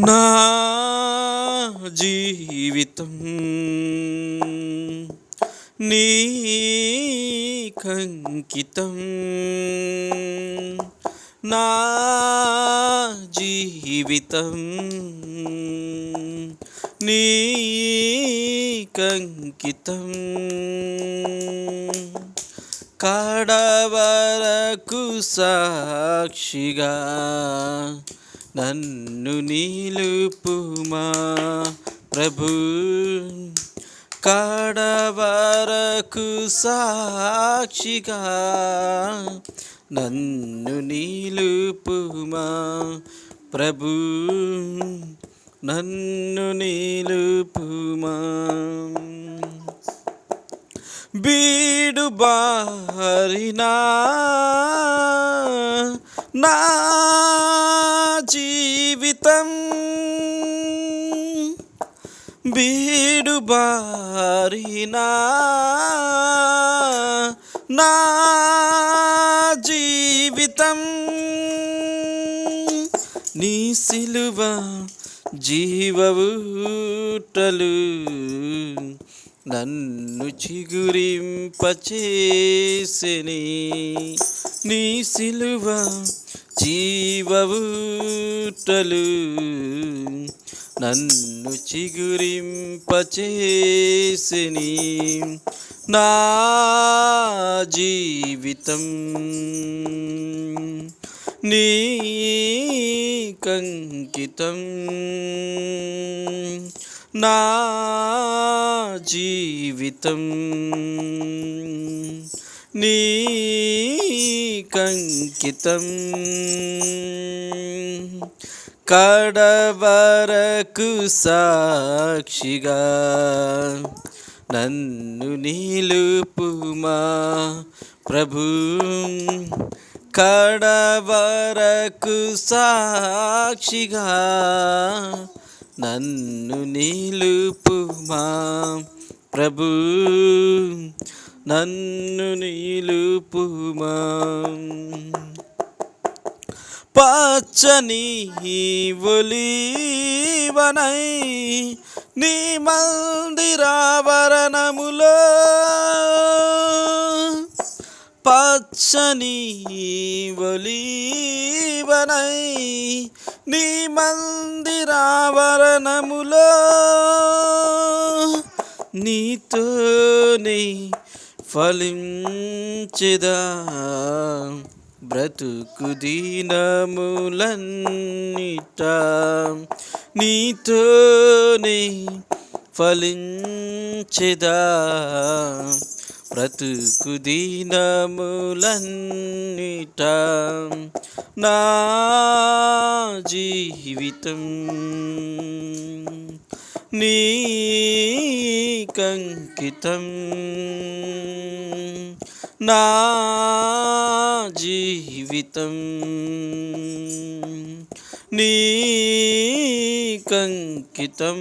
నా జీవితం నీకంకితం. నా జీవితం నీకంకితం. కడవరకు సాక్షిగా నన్ను నీలుపుమా ప్రభు. కడవరకు సాక్షిగా నన్ను నీలుపుమా ప్రభు. నన్ను నీలుపుమా. బీడు బారినా నా జీవితం బీడు నా జీవితం. నీ సిలువ జీవవుటలు నన్ను చిగురింపచేసిని. నీ సిలువ జీవవుటలు నన్ను చిగురింపచేసిని నా జీవితం. నీ కంకితం నా జీవితం. నీ కంకితం. కడవరకు సాక్షిగా నన్ను నిలుపుమా ప్రభు. కడవరకు సాక్షిగా నన్ను నిలుపుమా ప్రభు. నన్ను నిలుపుమా. పచ్చని ఒలీవనై నీ మందిరావరణములో. పచ్చని ఒలీవనై నీ మందిరావరణములో. నీతోనే ఫలించిదా బ్రతుకు దీనములన్నిట. నీతోనే ఫలించెదా బ్రతుకు దీనములన్నిట. నా జీవితం నీ కంకితం నా జీవితం. నీ కంకితం.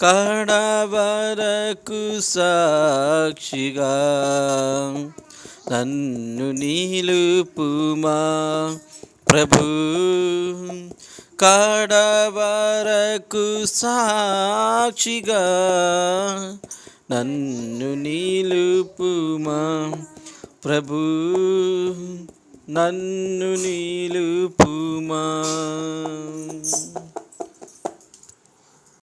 కడవరకు సాక్షిగా నన్ను నీలుపుమా ప్రభు. కడవరకు సాక్షిగా నన్ను నీలుపుమా ప్రభు నన్ను నీలుపుమా.